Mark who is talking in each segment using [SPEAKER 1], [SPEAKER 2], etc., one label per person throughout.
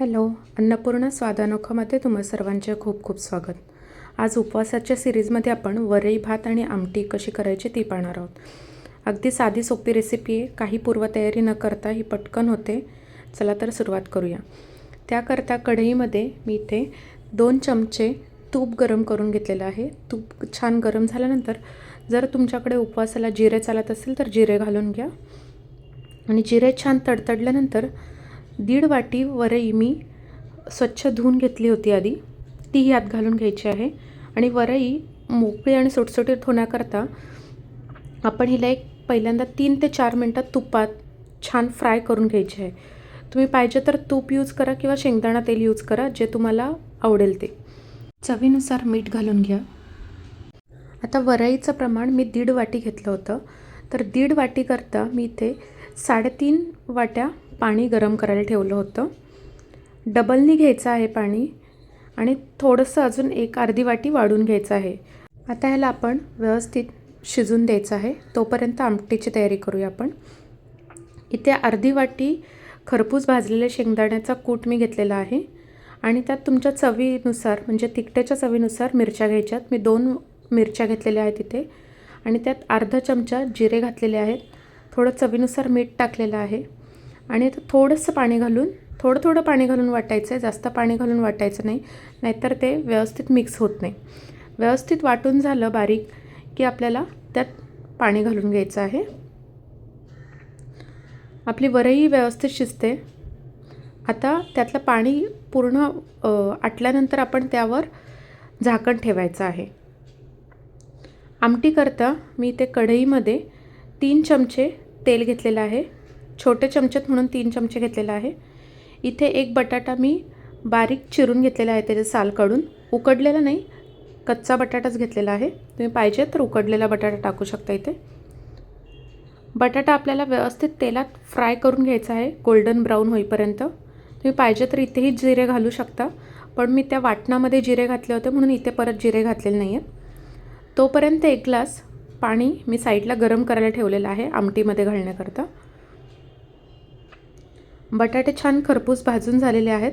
[SPEAKER 1] Hello Annapurna स्वादानोखामध्ये तुम्हा सर्वांचे खूप खूप स्वागत. आज उपवासाच्या सिरीजमध्ये आपण वरई भात आणि आमटी कशी करायची ती पाहणार आहोत. अगदी साधी सोपी रेसिपी आहे काही पूर्वतयारी न करता ही पटकन होते. चला तर सुरुवात करूया. त्याकरता कढईमध्ये मी इथे दोन चमचे तूप गरम करून घेतलेलं आहे. तूप छान गरम झाल्यानंतर जर तुमच्याकडे उपवासाला जिरे चालत असेल तर जिरे घालून घ्या. आणि जिरे छान तडतडल्यानंतर दीड वाटी वरई मी स्वच्छ धुवून घेतली होती आधी. ती आत घालून घ्यायची आहे. आणि वरई मोकळी आणि सुटसुटीत होण्याकरता आपण हिला एक पहिल्यांदा तीन ते चार मिनटात तुपात छान फ्राय करून घ्यायची आहे. तुम्ही पाहिजे तर तूप यूज करा किंवा शेंगदाणा तेल यूज करा जे तुम्हाला आवडेल ते. चवीनुसार मीठ घालून घ्या. आता वरईचं प्रमाण मी दीड वाटी घेतलं होतं. तर दीड वाटीकरता मी इथे साडेतीन वाट्या पाणी गरम करायला ठेवलं होतं. डबलनी घ्यायचं आहे पाणी आणि थोडंसं अजून एक अर्धी वाटी वाढून घ्यायचं आहे. आता ह्याला आपण व्यवस्थित शिजून द्यायचं आहे. तोपर्यंत आमटीची तयारी करूया आपण. इथे अर्धी वाटी खरपूस भाजलेल्या शेंगदाण्याचा कूट मी घेतलेला आहे. आणि त्यात तुमच्या चवीनुसार म्हणजे तिखट्याच्या चवीनुसार मिरच्या घ्यायच्यात. मी दोन मिरच्या घेतलेल्या आहेत इथे. आणि त्यात अर्धा चमचा जिरे घातलेले आहेत. थोडं चवीनुसार मीठ टाकलेलं आहे. आणि आता थोडंसं पाणी घालून थोडं थोडं पाणी घालून वाटायचं आहे जास्त पाणी घालून वाटायचं नाही नाहीतर ते व्यवस्थित मिक्स होत नाही. व्यवस्थित वाटून झालं बारीक की आपल्याला त्यात पाणी घालून घ्यायचं आहे. आपली वरई व्यवस्थित शिजते. आता त्यातलं पाणी पूर्ण आटल्यानंतर आपण त्यावर झाकण ठेवायचं आहे. आमटीकरता मी ते कढईमध्ये तीन चमचे तेल घेतलेलं आहे. छोटे चमचेत म्हणून तीन चमचे घेतलेला आहे. इथे एक बटाटा मी बारीक चिरून घेतलेला आहे त्याचे साल काढून. उकडलेला नाही कच्चा बटाटाच घेतलेला आहे. तुम्ही पाहिजे तर उकडलेला बटाटा टाकू शकता इथे. बटाटा आपल्याला व्यवस्थित तेलात फ्राय करून घ्यायचा आहे गोल्डन ब्राऊन होईपर्यंत. तुम्ही पाहिजे तर इथेही जिरे घालू शकता पण मी त्या वाटणामध्ये जिरे घातले होते म्हणून इथे परत जिरे घातलेले नाही आहेत तोपर्यंत एक ग्लास पाणी मी साईडला गरम करायला ठेवलेलं आहे आमटीमध्ये घालण्याकरता. बटाटे छान खरपूस भाजून झालेले आहेत.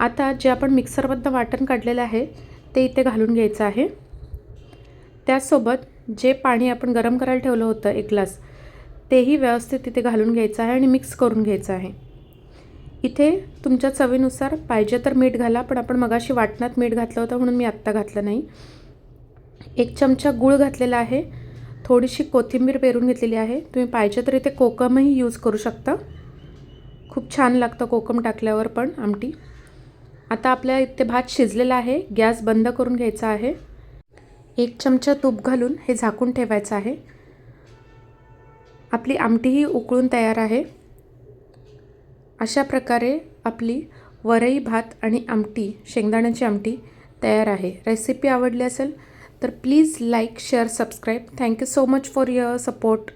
[SPEAKER 1] आता जे आपण मिक्सरमधनं वाटण काढलेलं आहे ते इथे घालून घ्यायचं आहे. त्याचसोबत जे पाणी आपण गरम करायला ठेवलं होतं एक ग्लास तेही व्यवस्थित तिथे घालून घ्यायचं आहे आणि मिक्स करून घ्यायचं आहे. इथे तुमच्या चवीनुसार पाहिजे तर मीठ घाला पण आपण मगाशी वाटणात मीठ घातलं होतं म्हणून मी आत्ता घातलं नाही. एक चमचा गूळ घातलेला आहे. थोडीशी कोथिंबीर पेरून घेतलेली आहे. तुम्ही पाहिजे तर इथे कोकमही यूज करू शकता. खूप छान लागतं कोकम टाकल्यावर पण आमटी. आता आपल्या इथे भात शिजलेला आहे गॅस बंद करून घ्यायचा आहे. एक चमचा तूप घालून हे झाकून ठेवायचं आहे. आपली आमटीही उकळून तयार आहे. अशा प्रकारे आपली वरई भात आणि आमटी शेंगदाण्याची आमटी तयार आहे. रेसिपी आवडली असेल तर please like share subscribe. Thank you so much for your support.